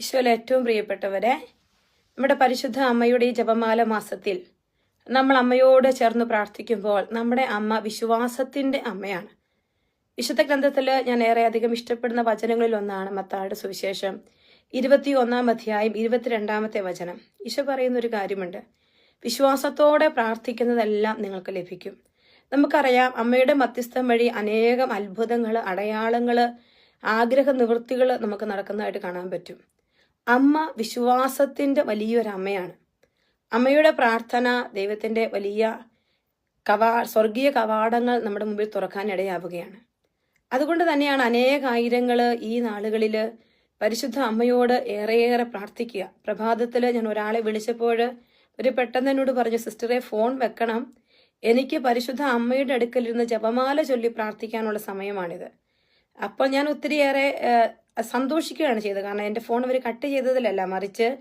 ഈശോയിലെ ഏറ്റവും പ്രിയപ്പെട്ടവരെ നമ്മുടെ പരിശുദ്ധ അമ്മയുടെ ഈ ജപമാല മാസത്തിൽ നമ്മൾ അമ്മയോട് ചേർന്ന് പ്രാർത്ഥിക്കുമ്പോൾ നമ്മുടെ അമ്മ വിശ്വാസത്തിന്റെ അമ്മയാണ്. വിശുദ്ധ ഗ്രന്ഥത്തിൽ ഞാൻ ഏറെ അധികം ഇഷ്ടപ്പെടുന്ന വചനങ്ങളിൽ ഒന്നാണ് മത്തായുടെ സുവിശേഷം ഇരുപത്തി ഒന്നാം അധ്യായം ഇരുപത്തിരണ്ടാമത്തെ വചനം. ഈശോ പറയുന്ന ഒരു കാര്യമുണ്ട്. വിശ്വാസത്തോടെ പ്രാർത്ഥിക്കുന്നതെല്ലാം നിങ്ങൾക്ക് ലഭിക്കും. നമുക്കറിയാം അമ്മയുടെ മധ്യസ്ഥം വഴി അനേകം അത്ഭുതങ്ങൾ അടയാളങ്ങൾ ആഗ്രഹ നിവൃത്തികൾ നമുക്ക് നടക്കുന്നതായിട്ട് കാണാൻ പറ്റും. അമ്മ വിശ്വാസത്തിന്റെ വലിയൊരു അമ്മയാണ് അമ്മയുടെ പ്രാർത്ഥന ദൈവത്തിന്റെ വലിയ കവാ സ്വർഗീയ കവാടങ്ങൾ നമ്മുടെ മുമ്പിൽ തുറക്കാൻ ഇടയാവുകയാണ്. അതുകൊണ്ട് തന്നെയാണ് അനേകായിരങ്ങൾ ഈ നാളുകളിൽ പരിശുദ്ധ അമ്മയോട് ഏറെയേറെ പ്രാർത്ഥിക്കുക. പ്രഭാതത്തിൽ ഞാൻ ഒരാളെ വിളിച്ചപ്പോൾ ഒരു പെട്ടെന്ന് എന്നോട് പറഞ്ഞു സിസ്റ്ററെ ഫോൺ വെക്കണം. എനിക്ക് പരിശുദ്ധ അമ്മയുടെ അടുക്കലിരുന്ന് ജപമാല ചൊല്ലി പ്രാർത്ഥിക്കാനുള്ള സമയമാണിത്. അപ്പോൾ ഞാൻ ഒത്തിരിയേറെ സന്തോഷിക്കുകയാണ് ചെയ്തത്. കാരണം എന്റെ ഫോൺ അവർ കട്ട് ചെയ്തതിലല്ല മറിച്ച്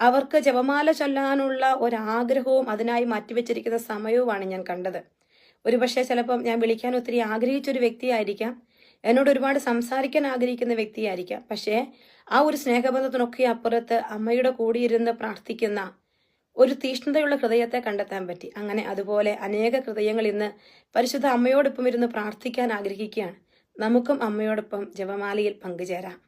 അവർക്ക് ജപമാല ചൊല്ലാനുള്ള ഒരാഗ്രഹവും അതിനായി മാറ്റിവെച്ചിരിക്കുന്ന സമയവുമാണ് ഞാൻ കണ്ടത്. ഒരുപക്ഷെ ചിലപ്പം ഞാൻ വിളിക്കാൻ ഒത്തിരി ആഗ്രഹിച്ചൊരു വ്യക്തിയായിരിക്കാം എന്നോട് ഒരുപാട് സംസാരിക്കാൻ ആഗ്രഹിക്കുന്ന വ്യക്തിയായിരിക്കാം. പക്ഷേ ആ ഒരു സ്നേഹബന്ധത്തിനൊക്കെ അപ്പുറത്ത് അമ്മയുടെ കൂടെ ഇരുന്ന് പ്രാർത്ഥിക്കുന്ന ഒരു തീഷ്ണതയുള്ള ഹൃദയത്തെ കണ്ടെത്താൻ പറ്റി. അങ്ങനെ അതുപോലെ അനേക ഹൃദയങ്ങൾ ഇന്ന് പരിശുദ്ധ അമ്മയോടൊപ്പം ഇരുന്ന് പ്രാർത്ഥിക്കാൻ ആഗ്രഹിക്കുകയാണ്. നമുക്കും അമ്മയോടൊപ്പം ജപമാലയിൽ പങ്കുചേരാം